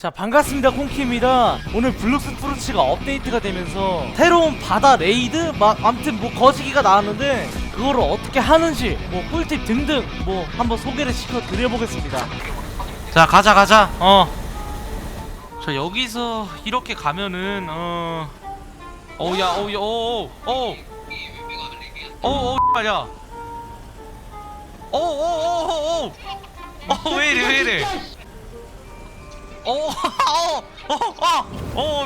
자 반갑습니다 콩키입니다. 오늘 블록스 프루츠가 업데이트가 되면서 새로운 바다 레이드? 막 아무튼 뭐 거시기가 나왔는데 그거를 어떻게 하는지 뭐 꿀팁 등등 뭐 한번 소개를 시켜 드려보겠습니다. 자 가자 가자. 어자 여기서 이렇게 가면은 어. 어우야 어우야 어우 어우 어우. 어우 야. 어우 어우 어우 어우 왜 이래 왜 이래. 어, 어, 어, 어, 어,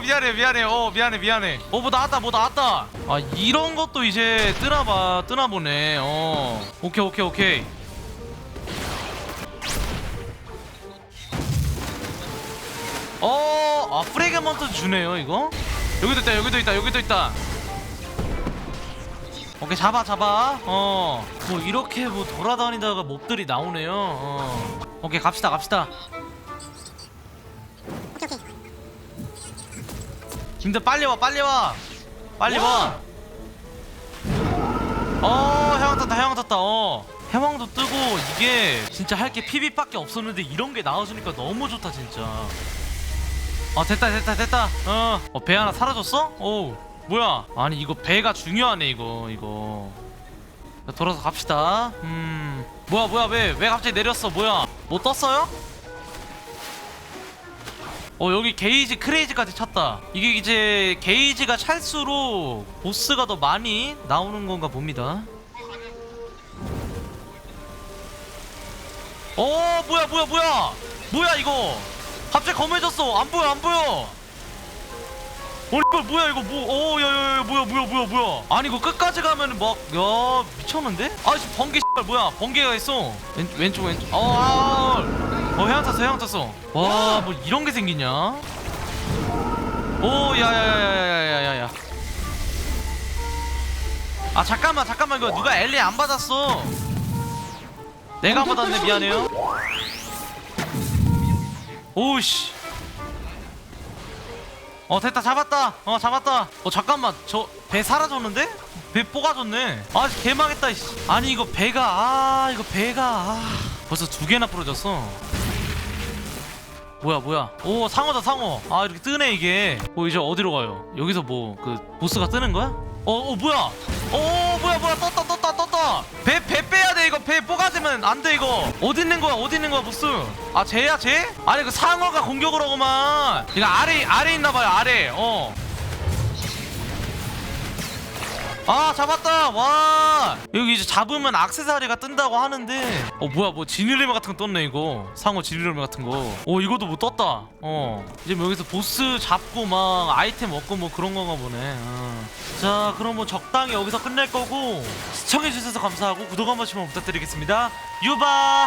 미안해, 미안해, 어, 미안해, 미안해. 어, 뭐 나왔다, 뭐 나왔다. 아, 이런 것도 이제 뜨나봐, 뜨나보네. 어, 오케이, 오케이, 오케이. 어, 아, 프레그먼트 주네요, 이거. 여기도 있다, 여기도 있다, 여기도 있다. 오케이, 잡아, 잡아. 어, 뭐 이렇게 뭐 돌아다니다가 몹들이 나오네요. 어, 오케이, 갑시다, 갑시다. 님들 빨리 와 빨리 와. 빨리 와. 어 해왕 탔다 해왕 탔다. 어. 해왕도 뜨고 이게 진짜 할 게 PB밖에 없었는데 이런 게 나와주니까 너무 좋다 진짜. 어 됐다 됐다 됐다. 어배 하나 사라졌어? 오 뭐야? 아니 이거 배가 중요하네 이거 이거. 자, 돌아서 갑시다. 음. 뭐야 뭐야 왜 왜 갑자기 내렸어? 뭐야? 뭐 떴어요? 어 여기 게이지 크레이지까지 찼다. 이게 이제 게이지가 찰수록 보스가 더 많이 나오는 건가 봅니다. 어 뭐야 뭐야 뭐야! 뭐야 이거! 갑자기 검해졌어! 안 보여 안 보여! 어 이거 뭐야 이거 뭐 어 야야야 뭐야 뭐야 뭐야 뭐야! 아니 이거 끝까지 가면 막야 미쳤는데? 아 지금 번개 뭐야? 번개가 있어. 왼, 왼쪽 왼쪽. 어, 아, 어 해양 탔어 해양 탔어. 와 뭐 이런 게 생기냐? 오 야야야야야야야야. 아 잠깐만 잠깐만. 이거 누가 엘리 안 받았어? 내가 안 받았네 미안해요. 오우씨. 어 됐다. 잡았다. 어 잡았다. 어 잠깐만. 저 배 사라졌는데? 배 뽑아줬네. 아 개망했다 이씨. 아니 이거 배가 아 이거 배가 아. 벌써 두 개나 부러졌어 뭐야 뭐야? 오 상어다 상어. 아 이렇게 뜨네 이게. 어 이제 어디로 가요? 여기서 뭐 그 보스가 뜨는 거야? 어, 어 뭐야? 어 뭐야 뭐야? 떴다 떴다 떴다. 배 배 빼야 돼 이거. 배 뽑아지면 안 돼 이거. 어디 있는 거야 어디 있는 거야 보스? 아 쟤야 쟤? 아니 그 상어가 공격을 하구만. 이거 아래 아래 있나 봐요 아래. 어 아 잡았다! 와! 여기 이제 잡으면 악세사리가 뜬다고 하는데. 어 뭐야 뭐 지닐레메 같은 거 떴네 이거. 상어 지닐레메 같은 거어 이것도 뭐 떴다. 어. 이제 뭐 여기서 보스 잡고 막 아이템 얻고 뭐 그런 건가 보네. 어. 자 그럼 뭐 적당히 여기서 끝낼 거고 시청해주셔서 감사하고 구독 한 번씩만 부탁드리겠습니다. 유바